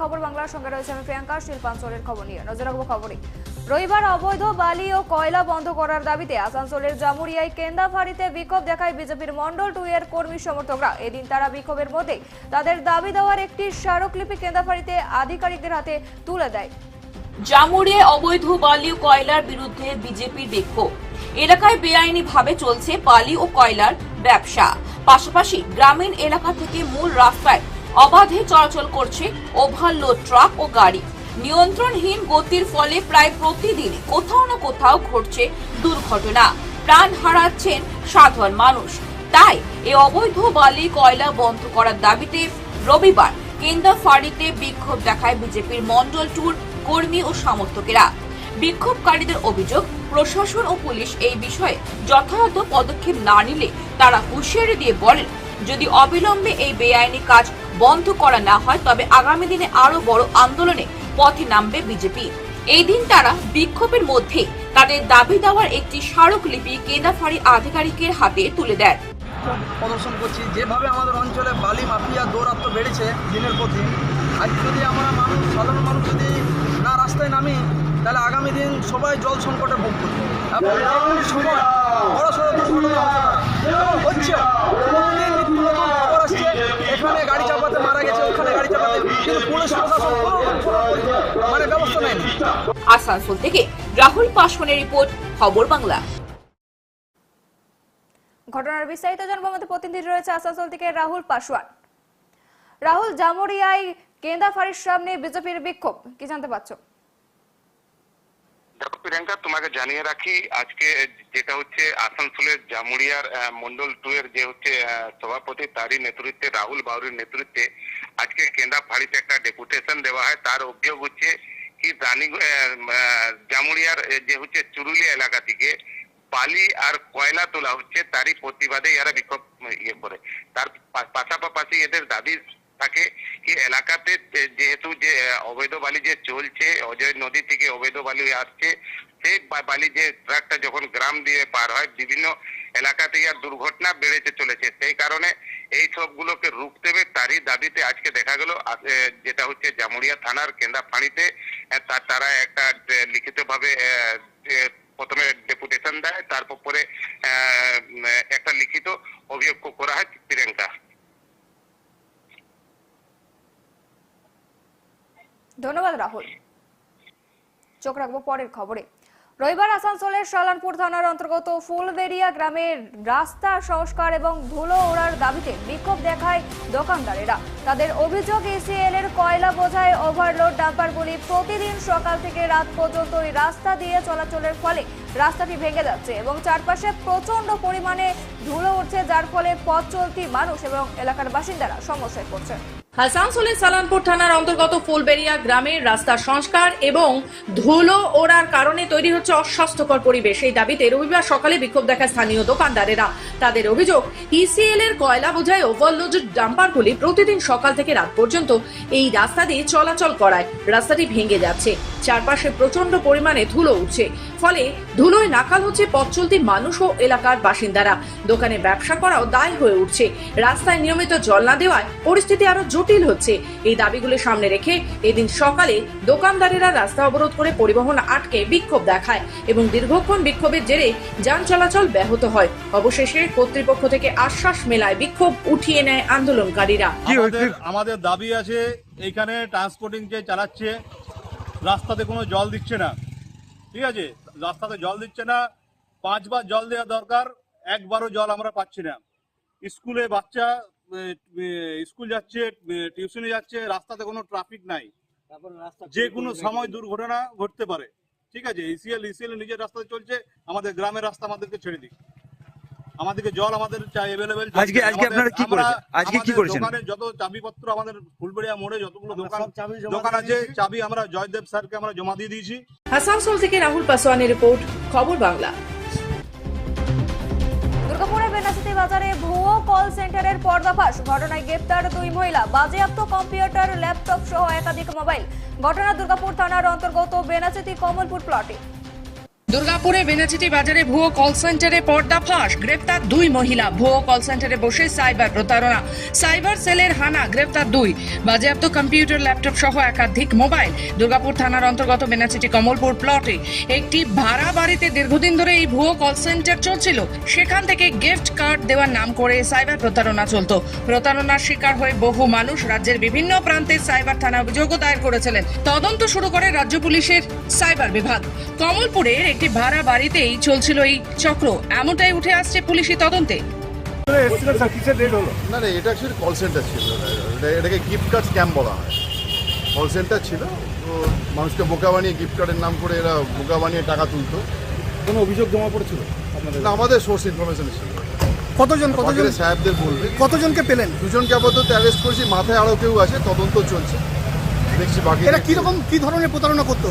খবর বাংলার সঙ্গে রয়েছে আমি প্রিয়াঙ্কা, শিল্পাঞ্চলের খবর নিয়ে। নজর রাখব খবরে রবিবার অবৈধ বালি ও কয়লা বন্ধ করার দাবিতে আসানসোলের জামুরিয়ায় কেন্দাফাড়িতে বিক্ষোভ দেখায় বিজেপির মন্ডল টু এর কর্মী সমর্থকরা। এদিন তারা বিক্ষোভের মধ্যে তাদের দাবি দেওয়ার একটি স্মারকলিপি কেন্দাফাড়িতে আধিকারিকদের হাতে তুলে দেয়। জামুড়ে অবৈধ বালি ও কয়লার বিরুদ্ধে বিজেপির বিক্ষোভ। এলাকায় বেআইনি ভাবে চলছে বালি ও কয়লার ব্যবসা। পাশাপাশি গ্রামীণ এলাকা থেকে মূল রাস্তায় অবাধে চলাচল করছে ওভারলোড ট্রাক ও গাড়ি। নিয়ন্ত্রণহীন গতির ফলে প্রায় প্রতিদিন কোথাও না কোথাও ঘটছে দুর্ঘটনা। প্রাণ হারাচ্ছেন সাধারণ মানুষ। তাই এই অবৈধ বালি কয়লা বন্ধ করার দাবিতে রবিবার কেন্দাফাড়িতে বিক্ষোভ দেখায় বিজেপির মন্ডল ট্যুর কর্মী ও সমর্থকেরা। বিক্ষোভকারীদের অভিযোগ, প্রশাসন ও পুলিশ এই বিষয়ে যথাযথ পদক্ষেপ না নিলে তারা হুঁশিয়ারি দিয়ে বলেন, যদি অবিলম্বে এই বেআইনি কাজ বন্ধ করা না হয়, তবে আগামী দিনে আরও বড় আন্দোলনে পথে নামবে বিজেপি। এই দিন তারা বিক্ষোভের মধ্যে তাদের দাবি দেওয়ার একটি স্মারকলিপি কেন্দাফাড়ি আধিকারিকের হাতে তুলে দেয়। প্রদর্শন করছি, যেভাবে আমাদের অঞ্চলে বালি মাফিয়া দৌরাত্ম বেড়েছে দিনের পর দিন আজ যদি আমরা মানুষ, সাধারণ মানুষ যদি না রাস্তায় নামি, তাহলে আগামী দিন সবাই জল সংকটে ভোগ করবে। সময় বড় হচ্ছে প্রতিদিন নিত্য নতুন খবর আসছে এখানে গাড়ি চাপাতে মারা গেছে ওখানে গাড়ি চাপাতে কিন্তু পুলিশ প্রশাসন মানে ব্যবস্থা নেয়নি। আসানসোল থেকে রাহুল পাসওয়ানের রিপোর্ট খবর বাংলা। ঘটনার বিস্তারিত জানব আমাদের প্রতিনিধি রয়েছে আসানসোল থেকে রাহুল পাশওয়ান রাহুল জামুরিয়ায় কেন্দাফাড়ির সামনে বিজেপির বিক্ষোভ কি জানতে পারছ? প্রিয়াঙ্কা, তোমাকে জানিয়ে রাখি, আজকে যেটা হচ্ছে আসানসোলের জামুড়িয়ার মন্ডল টু এর যে হচ্ছে সভাপতি, তারই নেতৃত্বে, রাহুল বাউরির নেতৃত্বে আজকে কেন্দ্রা ফাঁড়িতে একটা ডেপুটেশন দেওয়া হয়। তার অভিযোগ হচ্ছে কি, রানী জামুড়িয়ার যে হচ্ছে চুরুলিয়া এলাকা থেকে বালি আর কয়লা তোলা হচ্ছে, তারই প্রতিবাদে এরা বিক্ষোভ ইয়ে করে। তার পাশাপাশি এদের দাবি থাকে কি এলাকাতে যেহেতু যে অবৈধ বালি যে চলছে, অজয় নদী থেকে অবৈধ বালি আসছে, সেই বালি যে ট্রাকটা যখন গ্রাম দিয়ে পার হয়, বিভিন্ন এলাকাতে আর দুর্ঘটনা বেড়েছে চলেছে। সেই কারণে এই সবগুলোকে রুখতে হবে তারই দাবিতে আজকে দেখা গেল যেটা হচ্ছে জামুরিয়া থানার কেন্দা ফাঁড়িতে তারা একটা লিখিতভাবে প্রথমে ডেপুটেশন দেয়, তারপর পরে আহ, উম, একটা লিখিত অভিযোগ করা হয় প্রিয়াঙ্কা ধন্যবাদ রাহুল চোখ রাখব পরের খবরে। রবিবার আসানসোলের সালানপুর থানার অন্তর্গত ফুলবেরিয়া গ্রামের রাস্তা সংস্কার এবং ধুলো ওড়ার দাবিতে বিক্ষোভ দেখায় দোকানদারেরা। তাদের অভিযোগ এসিএল এর কয়লা বোঝায় ওভারলোড ডাম্পারগুলি প্রতিদিন সকাল থেকে রাত পর্যন্ত ওই রাস্তা দিয়ে চলাচলের ফলে রাস্তাটি ভেঙে যাচ্ছে এবং চারপাশে প্রচণ্ড পরিমাণে ধুলো উঠছে, যার ফলে পথ চলতি মানুষ এবং এলাকার বাসিন্দারা সমস্যায় পড়ছে আসানসোলের সালানপুর থানার অন্তর্গত ফুলবেরিয়া গ্রামের রাস্তা সংস্কার এবং ধুলো ওড়ার কারণে তৈরি হচ্ছে অস্বাস্থ্যকর পরিবেশ। এই দাবিতে রবিবার সকালে বিক্ষোভ দেখায় স্থানীয় দোকানদারেরা। তাদের অভিযোগ ইসিএল এর কয়লা বোঝায় ওভারলোডেড ডাম্পারগুলি প্রতিদিন সকাল থেকে রাত পর্যন্ত এই রাস্তা দিয়ে চলাচল করায়। রাস্তাটি ভেঙে যাচ্ছে। চারপাশে প্রচণ্ড পরিমাণে ধুলো উঠছে। ফলে ধুলোয় নাকাল হচ্ছে পথ চলতি মানুষ ও এলাকার বাসিন্দারা। দোকানে ব্যবসা করাও দায় হয়ে উঠছে। রাস্তায় নিয়মিত জল না দেওয়ায় পরিস্থিতি আরও জটিল হচ্ছে। এই দাবিগুলি সামনে রেখে এদিন সকালে দোকানদারেরা রাস্তা অবরোধ করে পরিবহন আটকে বিক্ষোভ দেখায় এবং দীর্ঘক্ষণ বিক্ষোভের জেরে যান চলাচল ব্যাহত হয়। অবশেষে কর্তৃপক্ষ থেকে আশ্বাস মেলায় বিক্ষোভ উঠিয়ে নেয় আন্দোলনকারীরা। আমাদের দাবি আছে এইখানে ট্রান্সপোর্টিং যে চালাচ্ছে রাস্তাতে কোনো জল দিচ্ছে না। ঠিক আছে? রাস্তাতে জল দিচ্ছে না পাঁচবার জল দেওয়া দরকার একবারও জল আমরা পাচ্ছি না। স্কুলে বাচ্চা স্কুল যাচ্ছে টিউশনে যাচ্ছে রাস্তাতে কোনো ট্রাফিক নাই। যে কোনো সময় দুর্ঘটনা ঘটতে পারে। ঠিক আছে ইসিএল ইসিএল নিজের রাস্তাতে চলছে আমাদের গ্রামের রাস্তা আমাদেরকে ছেড়ে দিক। আমাদেরকে জল আমাদের চাই আজকে আজকে আপনারা কি করেছেন? আজকে কি করেছেন? দোকানে যত চাবিপত্র আমাদের ফুলবেড়িয়া মোড়ে যতগুলো দোকান দোকান আছে চাবি আমরা জয়দেব স্যারকে আমরা জমা দিয়ে দিয়েছি। আসানসোল থেকে রাহুল পাসওয়ানের রিপোর্ট খবর বাংলা। দুর্গাপুরের বাজারে ভুয়ো কল সেন্টারের পর্দাফাশ। ঘটনায় গ্রেপ্তার দুই মহিলা। বাজেয়াপ্ত কম্পিউটার, ল্যাপটপ সহ একাধিক মোবাইল। ঘটনা দুর্গাপুর থানার অন্তর্গত বেনাচিতি কমলপুর প্লটে। দুর্গাপুরে বেনাচিটি বাজারে ভুয়ো কল সেন্টারে পর্দা ফাঁস। গ্রেপ্তার দুই মহিলা। ভুয়ো কল সেন্টারে বসে সাইবার প্রতারণা। সাইবার সেলের হানা, গ্রেপ্তার দুই। বাজেয়াপ্ত কম্পিউটার, ল্যাপটপ সহ একাধিক মোবাইল দুর্গাপুর থানার অন্তর্গত বেনাচিটি কমলপুর প্লটে একটি ভাড়া বাড়িতে দীর্ঘদিন ধরে এই ভুয়ো কল সেন্টার চলছিল। সেখান থেকে গিফট কার্ড দেওয়ার নাম করে সাইবার প্রতারণা চলতো। প্রতারণার শিকার হয়ে বহু মানুষ রাজ্যের বিভিন্ন প্রান্তে সাইবার থানা অভিযোগও দায়ের করেছিলেন। তদন্ত শুরু করে রাজ্য পুলিশের সাইবার বিভাগ। কমলপুরের একটি ভাড়া বাড়িতেই চলছিল এই চক্র। এমনটাই উঠে আসছে পুলিশি তদন্তে। না না এটা অ্যাকচুয়ালি কল সেন্টার ছিল। এটাকে গিফট কার্ড স্ক্যাম বলা হয়। কল সেন্টার ছিল। তো মানুষকে বোকা বানিয়ে গিফট কার্ডের নাম করে এরা বোকা বানিয়ে টাকা তুলতো। কোনো অভিযোগ জমা পড়েছিল আপনাদের? না আমাদের সোর্স ইনফরমেশন ছিল কতজন কতজন? সাহেবদের বলবে। কতজনকে পেলেন? দুজনকে আপাতত অ্যারেস্ট করেছি। মাথায় আরও কেউ আছে তদন্ত চলছে। দেখছি বাকি এরা কীরকম কি ধরনের প্রতারণা করতো?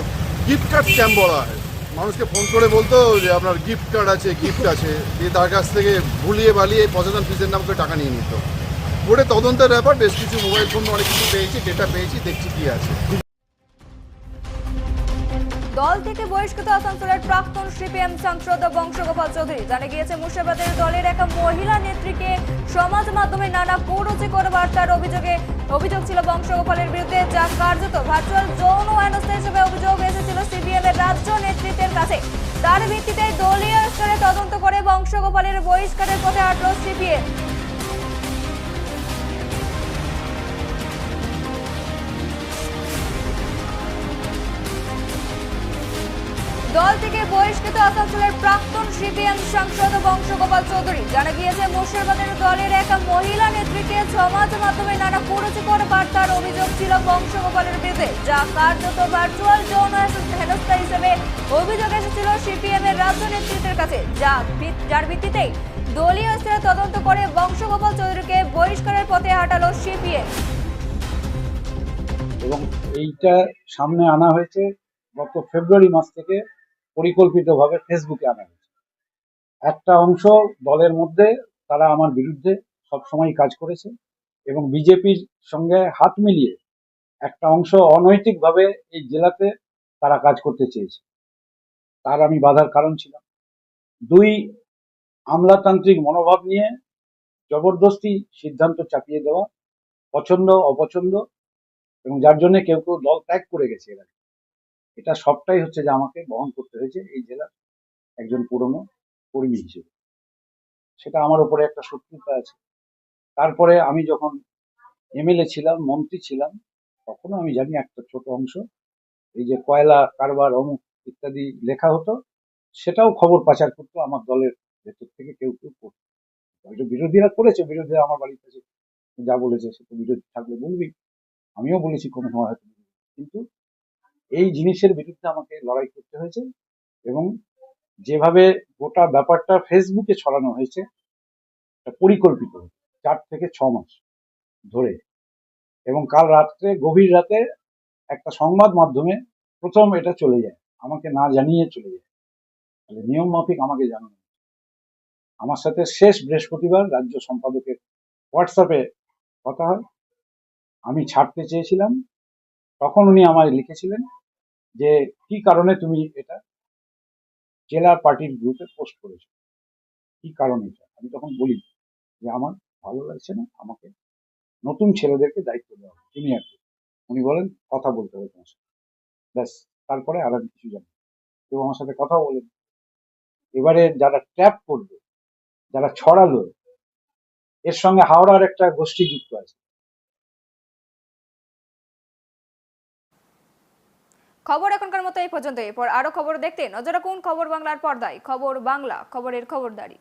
গিফট কার্ড স্ক্যাম বলা হয়। মানুষকে ফোন করে বলতো যে আপনার গিফট কার্ড আছে গিফট আছে। দিয়ে তার কাছ থেকে ভুলিয়ে বালিয়ে পঁচাত্তর ফিজের নাম করে টাকা নিয়ে নিত। ওটা তদন্তের ব্যাপার, বেশ কিছু মোবাইল ফোন অনেক কিছু পেয়েছি ডেটা পেয়েছি, দেখছি কী আছে। দল থেকে বহিষ্কৃত আসানসোলের প্রাক্তন সিপিএম সাংসদ বংশগোপাল চৌধুরী। জানা গিয়েছে, মুর্শিদাবাদের দলের এক মহিলা নেত্রীকে সমাজ মাধ্যমে নানা কুরুচিকর বার্তার অভিযোগে অভিযোগ ছিল বংশগোপালের বিরুদ্ধে, যা কার্যত ভার্চুয়াল যৌন হেনস্থা হিসেবে অভিযোগ এসেছিল সিপিএম এর রাজ্য নেতৃত্বের কাছে। তার ভিত্তিতে দলীয় স্তরে তদন্ত করে বংশগোপালের বহিষ্কারের পথে হাঁটল সিপিএম। বহিষ্কৃত আসানসোলের প্রাক্তন সিপিএম সাংসদ বংশগোপাল চৌধুরী। জানা গিয়েছে, মুর্শিদাবাদের দলের এক মহিলা নেত্রীকে সমাজ মাধ্যমে নানা কুরুচিকর বার্তার অভিযোগ ছিল বংশগোপালের বিরুদ্ধে, যা কার্যত ভার্চুয়াল যৌন হেনস্থা হিসেবে অভিযোগ এসেছিল সিপিএম এর রাজ্য নেতৃত্বের কাছে, যা যার ভিত্তিতেই দলীয় স্তরে তদন্ত করে বংশগোপাল চৌধুরীকে বহিষ্কারের পথে হাঁটালো সিপিএম। এবং এইটা সামনে আনা হয়েছে গত ফেব্রুয়ারি মাস থেকে পরিকল্পিতভাবে ফেসবুকে আনা হয়েছে। একটা অংশ দলের মধ্যে তারা আমার বিরুদ্ধে সবসময় কাজ করেছে এবং বিজেপির সঙ্গে হাত মিলিয়ে একটা অংশ অনৈতিকভাবে এই জেলাতে তারা কাজ করতে চেয়েছে। তার আমি বাধার কারণ ছিলাম। দুই, আমলাতান্ত্রিক মনোভাব নিয়ে জবরদস্তি সিদ্ধান্ত চাপিয়ে দেওয়া পছন্দ, অপছন্দ এবং যার জন্য কেউ কেউ দল ত্যাগ করে গেছে এরা এটা সবটাই হচ্ছে যে আমাকে বহন করতে হয়েছে এই জেলার একজন পুরনো কর্মী হিসেবে। সেটা আমার উপরে একটা শত্রুতা আছে। তারপরে আমি যখন এমএলএ ছিলাম, মন্ত্রী ছিলাম, তখনও আমি জানি একটা ছোট অংশ, এই যে কয়লা, কারবার, অমুক ইত্যাদি লেখা হতো, সেটাও খবর পাচার করতো আমার দলের ভেতর থেকে কেউ কেউ করতো। হয়তো বিরোধীরা করেছে, বিরোধীরা আমার বাড়িতে এসে যা বলেছে সে তো বিরোধী থাকলে বলবি আমিও বলেছি কোনো সময় হয়তো কিন্তু এই জিনিসের বিরুদ্ধে আমাকে লড়াই করতে হয়েছে এবং যেভাবে গোটা ব্যাপারটা ফেসবুকে ছড়ানো হয়েছে পরিকল্পিত চার থেকে ছ মাস ধরে। এবং কাল রাত্রে, গভীর রাতে একটা সংবাদ মাধ্যমে প্রথম এটা চলে যায়, আমাকে না জানিয়ে চলে যায়। তাহলে নিয়ম মাফিক আমাকে জানানো আমার সাথে শেষ বৃহস্পতিবার রাজ্য সম্পাদকের হোয়াটসঅ্যাপে কথা হয়। আমি ছাড়তে চেয়েছিলাম, তখন উনি আমায় লিখেছিলেন যে কি কারণে তুমি এটা জেলা পার্টির গ্রুপে পোস্ট করেছ? কি কারণে এটা? আমি তখন বলি যে আমার ভালো লাগছে না, আমাকে নতুন ছেলেদেরকে দায়িত্ব দেওয়া হবে জুনিয়রকে উনি বলেন, কথা বলতে হবে তোমার সাথে। ব্যাস, তারপরে আর আমি কিছু জানি। কেউ আমার সাথে কথা বলেন। এবারে যারা ট্র্যাপ করবে, যারা ছড়ালো, এর সঙ্গে হাওড়ার একটা গোষ্ঠী যুক্ত আছে। খবর এখনকার মতো এই পর্যন্ত এরপর আরও খবর দেখতে নজর রাখুন খবর বাংলার পর্দায়। খবর বাংলা, খবরের খবরদারি।